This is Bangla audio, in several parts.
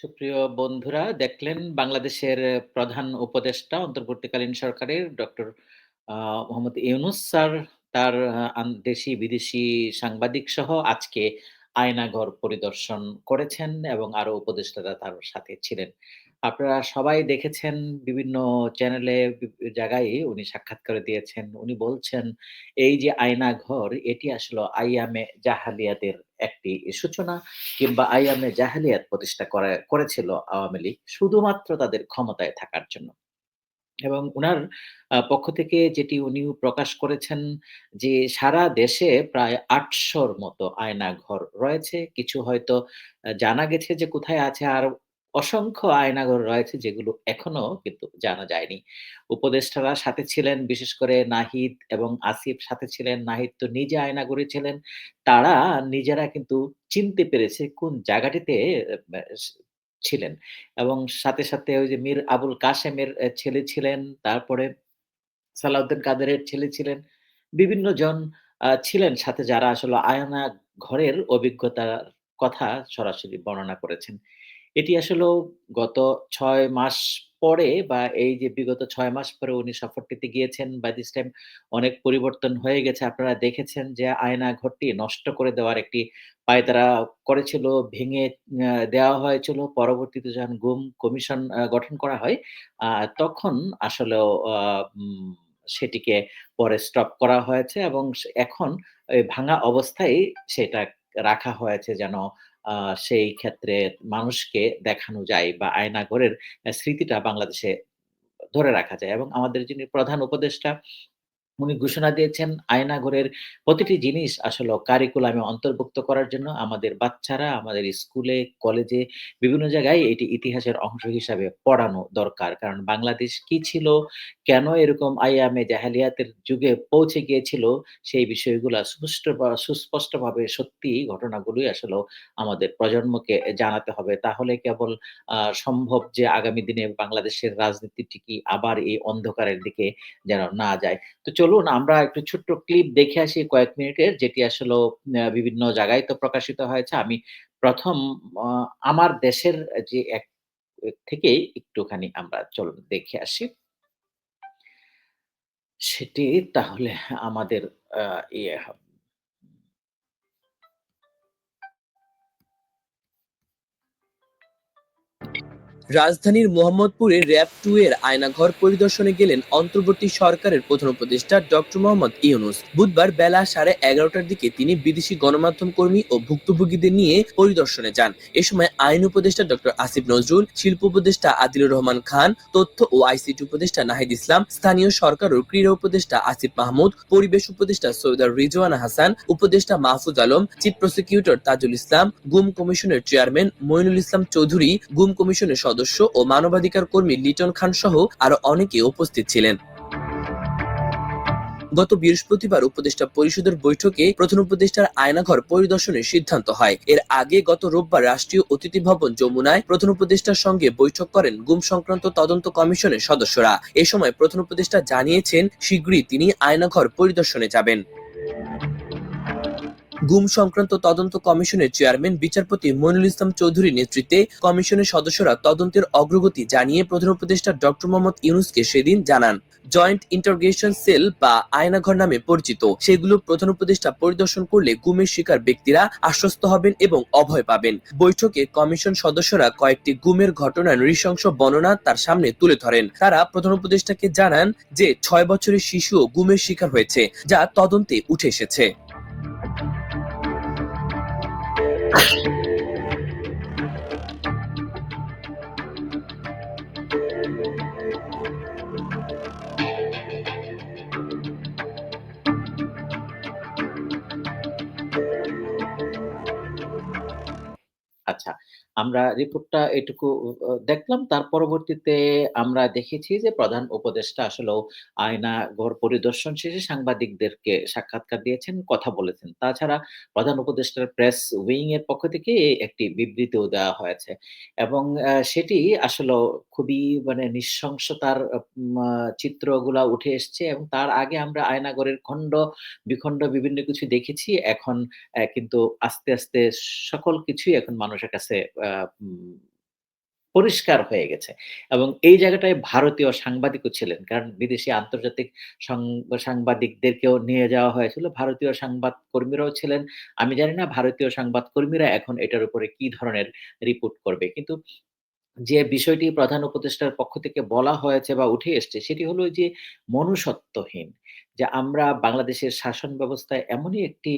সুপ্রিয় বন্ধুরা, দেখলেন বাংলাদেশের প্রধান উপদেষ্টা অন্তর্বর্তীকালীন সরকারের ডক্টর মোহাম্মদ ইউনুস স্যার, তার দেশি বিদেশি সাংবাদিক সহ আজকে আয়নাঘর পরিদর্শন করেছেন এবং আরও উপদেষ্টারা তার সাথে ছিলেন। আপনারা সবাই দেখেছেন বিভিন্ন চ্যানেলে জায়গায় উনি সাক্ষাৎকারে দিয়েছেন। উনি বলছেন, এই যে আয়নাঘর এটি আসলে আইয়ামে জাহালিয়াতের একটি সূচনা কিংবা আইয়ামে জাহালিয়াত প্রতিষ্ঠা করা, করেছিল আওয়ামী লীগ শুধুমাত্র তাদের ক্ষমতায় থাকার জন্য। এবং উনার পক্ষ থেকে যেটি উনি প্রকাশ করেছেন যে সারা দেশে প্রায় ৮০০ র মতো আয়নাঘর রয়েছে। কিছু হয়তো জানা গেছে যে কোথায় আছে আর অসংখ্য আয়নাঘর রয়েছে যেগুলো এখনও কিন্তু জানা যায়নি। উপদেষ্টারা সাথে ছিলেন বিশেষ করে নাহিদ এবং আসিফ সাথে ছিলেন। নাহিদ তো নিজে আয়নাঘরে ছিলেন। তারা নিজেরা কিন্তু চিনতে পেরেছে কোন জায়গাটিতে ছিলেন। এবং সাথে, সাথে ওই যে মীর আবুল কাশেমের ছেলে ছিলেন, তারপরে সালাউদ্দিন কাদেরের ছেলে ছিলেন। বিভিন্ন জন ছিলেন সাথে যারা আসলে আয়না ঘরের অভিজ্ঞতার কথা সরাসরি বর্ণনা করেছেন। এটি আসলেও গত ৬ মাস পরে বা এই যে বিগত ৬ মাস পরে উনি সফরটিতে গিয়েছেন by this টাইম অনেক পরিবর্তন হয়ে গেছে। আপনারা দেখেছেন যে আয়না ঘরটি নষ্ট করে দেওয়ার একটি পাঁয়তারা করেছিল, ভেঙে দেওয়া হয়েছিল। পরবর্তীতে যখন গুম কমিশন গঠন করা হয়, তখন আসলেও সেটিকে পরে স্টপ করা হয়েছে এবং এখন ভাঙা অবস্থায় সেটা রাখা হয়েছে যেন সেই ক্ষেত্রে মানুষকে দেখানো যায় বা আয়নাঘরের ঘরের স্মৃতিটা বাংলাদেশে ধরে রাখা যায় এবং আমাদের যিনি প্রধান উপদেষ্টা উনি ঘোষণা দিয়েছেন আয়নাঘরের প্রতিটি জিনিস আসলে কারিকুলামে অন্তর্ভুক্ত করার জন্য আমাদের বাচ্চারা আমাদের স্কুলে, কলেজে বিভিন্ন জায়গায় এটি ইতিহাসের অংশ হিসাবে পড়ানো দরকার। কারণ বাংলাদেশ কি ছিল, কেন এরকম আইয়ামে জাহেলিয়াতের যুগে পৌঁছে গিয়েছিল সেই বিষয়গুলো বা সুস্পষ্টভাবে সত্যি ঘটনাগুলোই আসলে আমাদের প্রজন্মকে জানাতে হবে। তাহলে কেবল সম্ভব যে আগামী দিনে বাংলাদেশের রাজনীতিটি কি আবার এই অন্ধকারের দিকে যেন না যায়। তো চলুন, আমরা একটু ছোট্ট ক্লিপ দেখে আসি কয়েক মিনিটের যেটি আসলে বিভিন্ন জায়গায় তো প্রকাশিত হয়েছে। আমি ১ম আ আমার দেশের যে এক, থেকেই একটুখানি আমরা চলুন দেখে আসি। সেটি তাহলে আমাদের ইয়ে হবে। রাজধানীর মোহাম্মদপুরে র‍্যাব টু এর আয়নাঘর পরিদর্শনে গেলেন অন্তর্বর্তী সরকারের প্রধান উপদেষ্টা ডক্টর মোহাম্মদ ইউনুস। বুধবার বেলা সাড়ে ১১টার দিকে তিনি বিদেশি গণমাধ্যম কর্মী ও ভুক্তভোগীদের নিয়ে পরিদর্শনে যান। এ সময় আইন উপদেষ্টা ডক্টর আসিফ নজরুল, শিল্প উপদেষ্টা আদিলুর রহমান খান, তথ্য ও আইসিটি উপদেষ্টা নাহিদ ইসলাম, স্থানীয় সরকার ও ক্রীড়া উপদেষ্টা আসিফ মাহমুদ, পরিবেশ উপদেষ্টা সৈয়দা রিজওয়ানা হাসান, উপদেষ্টা মাহফুজ আলম, চিফ প্রসিকিউটর তাজুল ইসলাম, গুম কমিশনের চেয়ারম্যান মইনুল ইসলাম চৌধুরী, গুম কমিশনের সদস্য ও মানবাধিকার কর্মী লিটন খান সহ আরও অনেকে উপস্থিত ছিলেন। গত বৃহস্পতিবার উপদেষ্টা পরিষদের বৈঠকে প্রধান উপদেষ্টার আয়নাঘর পরিদর্শনের সিদ্ধান্ত হয়। এর আগে গত রোববার রাষ্ট্রীয় অতিথি ভবন যমুনায় প্রধান উপদেষ্টার সঙ্গে বৈঠক করেন গুম সংক্রান্ত তদন্ত কমিশনের সদস্যরা। এ সময় প্রধান উপদেষ্টা জানিয়েছেন শিগগিরই তিনি আয়নাঘর পরিদর্শনে যাবেন। গুম সংক্রান্ত তদন্ত কমিশনের চেয়ারম্যান, বিচারপতি মইনুল ইসলাম চৌধুরীর নেতৃত্বে কমিশনের সদস্যরা তদন্তের অগ্রগতি জানিয়ে প্রধান উপদেষ্টা ডক্টর মোহাম্মদ ইউনুসকে সেদিন জানান। জয়েন্ট ইন্টারোগেশন সেল বা আয়নাঘর নামে পরিচিত, সেগুলো প্রধান উপদেষ্টা পরিদর্শন করলে গুমের শিকার ব্যক্তিরা আশ্বস্ত হবেন এবং অভয় পাবেন। বৈঠকে কমিশন সদস্যরা কয়েকটি গুমের ঘটনার নৃশংস বর্ণনা তার সামনে তুলে ধরেন। তারা প্রধান উপদেষ্টাকে জানান যে, ছয় বছরের শিশুও গুমের শিকার হয়েছে, যা তদন্তে উঠে এসেছে। আচ্ছা, আমরা রিপোর্টটা এটুকু দেখলাম। তার পরবর্তীতে আমরা দেখেছি যে প্রধান উপদেষ্টা আসলেও আয়নাঘর পরিদর্শন শেষে সাংবাদিকদেরকে সাক্ষাৎকার দিয়েছেন, কথা বলেছেন। তাছাড়া প্রধান উপদেষ্টার প্রেস উইং এর পক্ষ থেকে একটি বিবৃতিও দেওয়া হয়েছে। এবং সেটি আসলেও খুবই মানে নৃশংসতার চিত্রগুলা উঠে এসছে এবং তার আগে আমরা আয়নাগরের খন্ড-বিখন্ড বিভিন্ন কিছু দেখেছি। এখন কিন্তু আস্তে, আস্তে সকল কিছুই এখন মানুষের কাছে পরিষ্কার হয়ে গেছে এবং এই জায়গাটায় ভারতীয় সাংবাদিকও ছিলেন। কারণ বিদেশি আন্তর্জাতিক সাংবাদিকদেরকেও নিয়ে যাওয়া হয়েছিল। ভারতীয় সংবাদ কর্মীরাও ছিলেন। আমি জানি না ভারতীয় সংবাদ কর্মীরা এখন এটার উপরে কি ধরনের রিপোর্ট করবে। কিন্তু যে বিষয়টি প্রধান উপদেষ্টার পক্ষ থেকে বলা হয়েছে বা উঠে এসছে, সেটি হলো যে মনুষ্যত্বহীন। যে আমরা বাংলাদেশের শাসন ব্যবস্থায় এমনই একটি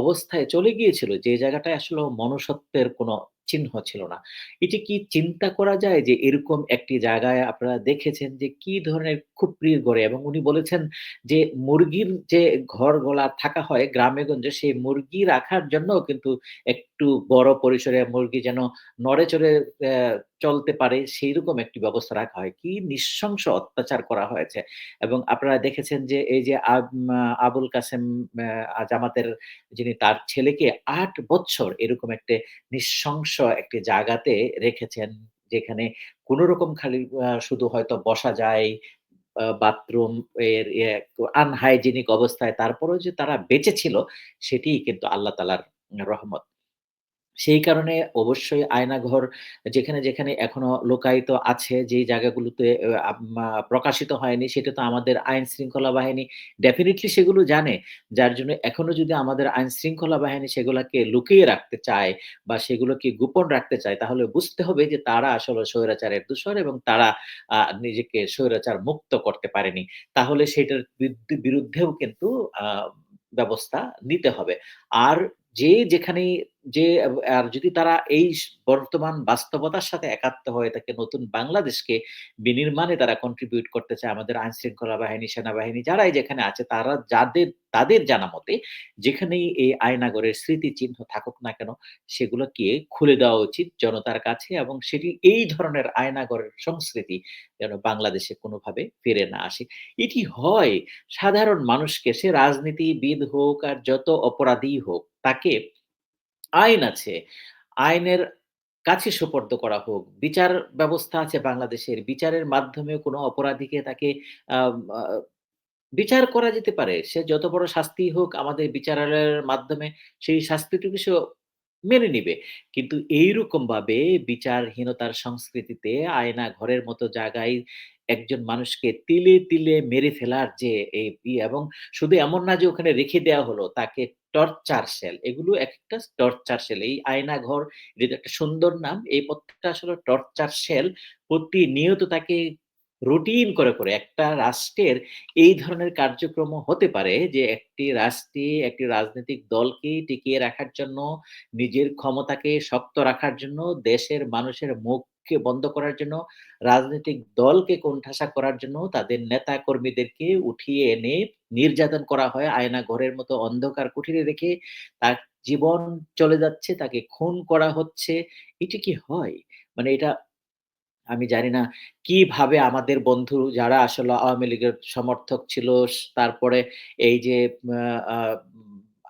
অবস্থায় চলে গিয়েছিল যে জায়গাটায় আসলে মনুষ্যত্বের কোনো চিহ্ন ছিল না। এটি কি চিন্তা করা যায় যে এরকম একটি জায়গায় আপনারা দেখেছেন যে কি ধরনের খুপরির ঘরে এবং উনি বলেছেন যে মুরগির যে ঘর ঘরগুলা থাকা হয় গ্রামে-গঞ্জে সেই মুরগি রাখার জন্য কিন্তু একটু বড় পরিসরে মুরগি যেন নড়ে-চড়ে অ্যা চলতে পারে সেইরকম একটি ব্যবস্থা রাখা হয়। কি নৃশংস অত্যাচার করা হয়েছে। এবং আপনারা দেখেছেন যে এই যে আবুল কাসেম জামাতের যিনি তার ছেলেকে আট বছর এরকম একটা নিঃশংস একটি জায়গাতে রেখেছেন। যেখানে কোন রকম খালি শুধু হয়তো বসা যায়, বাথরুম এর আনহাইজেনিক অবস্থায় তারপরেও যে তারা বেঁচে ছিল সেটিই কিন্তু আল্লাহ তাআলার রহমত। সেই কারণে অবশ্যই আয়নাঘর যেখানে, যেখানে এখনও লোকায়িত আছে যেই জায়গাগুলোতে প্রকাশিত হয়নি সেটা তো আমাদের আইন শৃঙ্খলা বাহিনী ডেফিনেটলি সেগুলো জানে। যার জন্য এখনও যদি আমাদের আইন শৃঙ্খলা বাহিনী সেগুলাকে লুকিয়ে রাখতে চায় বা সেগুলোকে গোপন রাখতে চায় তাহলে বুঝতে হবে যে তারা আসলে স্বৈরাচারের দূষণ এবং তারা নিজেকে স্বৈরাচার মুক্ত করতে পারেনি। তাহলে সেটার বিরুদ্ধে বিরুদ্ধেও কিন্তু ব্যবস্থা নিতে হবে। আর যে যেখানেই যে আর যদি তারা এই বর্তমান বাস্তবতার সাথে একাত্ম হয়ে থাকে নতুন বাংলাদেশকে বিনির্মাণে তারা কন্ট্রিবিউট করতে চায় আমাদের আইন শৃঙ্খলা বাহিনী, সেনাবাহিনী যারাই যেখানে আছে তারা যাদের তাদের জানা মতে যেখানেই এই আয়নাগরের স্মৃতিচিহ্ন থাকুক না কেন সেগুলোকে খুলে দেওয়া উচিত জনতার কাছে এবং সেটি এই ধরনের আয়নাগরের সংস্কৃতি যেন বাংলাদেশে কোনোভাবে ফিরে না আসে। এটি হয় সাধারণ মানুষকে সে রাজনীতিবিদ হোক আর যত অপরাধীই হোক তাকে আইন আছে। আইনের কাছে সোপর্দ করা হোক। বিচার ব্যবস্থা আছে বাংলাদেশের। বিচারের মাধ্যমে কোনো অপরাধীকে তাকে বিচার করা যেতে পারে। সে যত বড় শাস্তিই হোক আমাদের বিচারালয়ের মাধ্যমে সেই শাস্তিটুকু সে মেনে নিবে। কিন্তু এইরকমভাবে বিচারহীনতার সংস্কৃতিতে আয়না ঘরের মতো জায়গায় একজন মানুষকে তিলে, তিলে মেরে ফেলার যে এই এবং শুধু এমন না যে ওখানে রেখে দেওয়া হলো, তাকে টর্চার সেল এগুলো একেকটা টর্চার সেল। এই আয়নাঘর এটা একটা সুন্দর নাম। এই প্রত্যেকটা আসলে টর্চার সেল প্রতিনিয়ত তাকে রুটিন করে, করে একটা রাষ্ট্রের এই ধরনের কার্যক্রম হতে পারে যে একটি রাষ্ট্রে একটি রাজনৈতিক দলকে টিকিয়ে রাখার জন্য, নিজের ক্ষমতাকে শক্ত রাখার জন্য, দেশের মানুষের মুখকে বন্ধ করার জন্য, রাজনৈতিক দলকে কোণঠাসা করার জন্য তাদের নেতা কর্মীদেরকে উঠিয়ে এনে নির্যাতন করা হয় আয়নাঘরের মতো অন্ধকার কুঠিরে রেখে। তার জীবন চলে যাচ্ছে, তাকে খুন করা হচ্ছে। এটা কি হয়? মানে এটা আমি জানি না কীভাবে আমাদের বন্ধু যারা আসলে আওয়ামী লীগের সমর্থক ছিল, তারপরে এই যে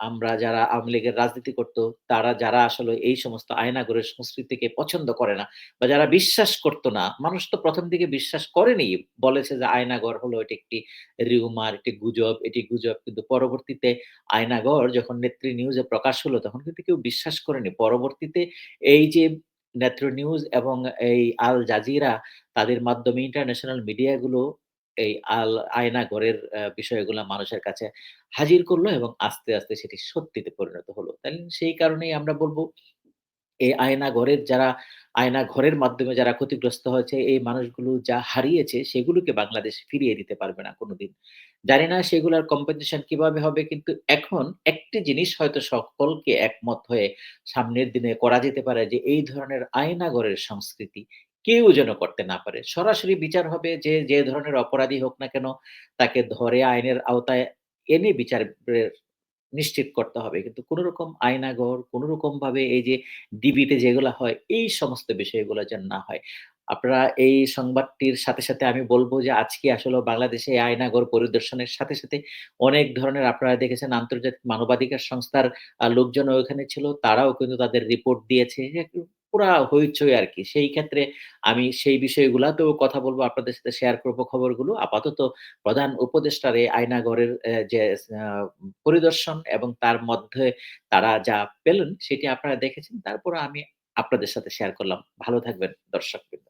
আমরা যারা আওয়ামী লীগের রাজনীতি করত, তারা যারা আসলে এই সমস্ত আয়নাগরের সংস্কৃতিকে পছন্দ করে না বা যারা বিশ্বাস করত না, মানুষ তো প্রথম দিকে বিশ্বাস করেনি। বলেছে যে আয়নাঘর হলো এটি একটি রিউমার, একটি গুজব, এটি গুজব। কিন্তু পরবর্তীতে আয়নাঘর যখন নেত্রী নিউজে প্রকাশ হলো তখন কিন্তু কেউ বিশ্বাস করেনি। পরবর্তীতে এই যে নেত্র নিউজ এবং এই আল জাজিরা তাদের মাধ্যমে ইন্টারন্যাশনাল মিডিয়া গুলো এই আল আয়নাঘরের আ বিষয়গুলা মানুষের কাছে হাজির করল এবং আস্তে, আস্তে সেটি সত্যিতে পরিণত হলো। তাই সেই কারণেই আমরা বলব এই আয়নাঘরের যারা আয়নাঘরের মাধ্যমে যারা ক্ষতিগ্রস্ত হয়েছে এই মানুষগুলো যা হারিয়েছে সেগুলোকে বাংলাদেশ ফিরিয়ে দিতে পারবে না কোনোদিন জানি না সেগুলার কম্পেনসেশন কীভাবে হবে কিন্তু এখন একটি জিনিস হয়তো সকলকে একমত হয়ে সামনের দিনে করা যেতে পারে যে এই ধরনের আয়নাঘরের সংস্কৃতি কেউ যেন করতে না পারে। সরাসরি বিচার হবে যে, যে ধরনের অপরাধী হোক না কেন তাকে ধরে আইনের আওতায় এনে বিচারের নিশ্চিত করতে হবে। কিন্তু কোন রকম আয়নাঘর, কোন রকমভাবে এই যে ডিবিতে যেগুলা হয় এই সমস্ত বিষয়গুলো যেন না হয়। আপনারা এই সংবাদটির সাথে, সাথে আমি বলব যে আজকে আসলে বাংলাদেশে আয়নাঘর পরিদর্শনের সাথে, সাথে অনেক ধরনের আপনারা দেখেছেন আন্তর্জাতিক মানবাধিকার সংস্থার আ লোকজনও ওখানে ছিল। তারাও কিন্তু তাদের রিপোর্ট দিয়েছে। পুরা হইচই আরকি। সেই ক্ষেত্রে আমি সেই বিষয়গুলাতেও কথা বলব, আপনাদের সাথে শেয়ার করব খবরগুলো। আপাতত প্রধান উপদেষ্টার এই আয়নাগরের যে পরিদর্শন এবং তার মধ্যে তারা যা পেলেন সেটি আপনারা দেখেছেন। তারপরে আমি আপনাদের সাথে শেয়ার করলাম। ভালো থাকবেন, দর্শকবৃন্দ।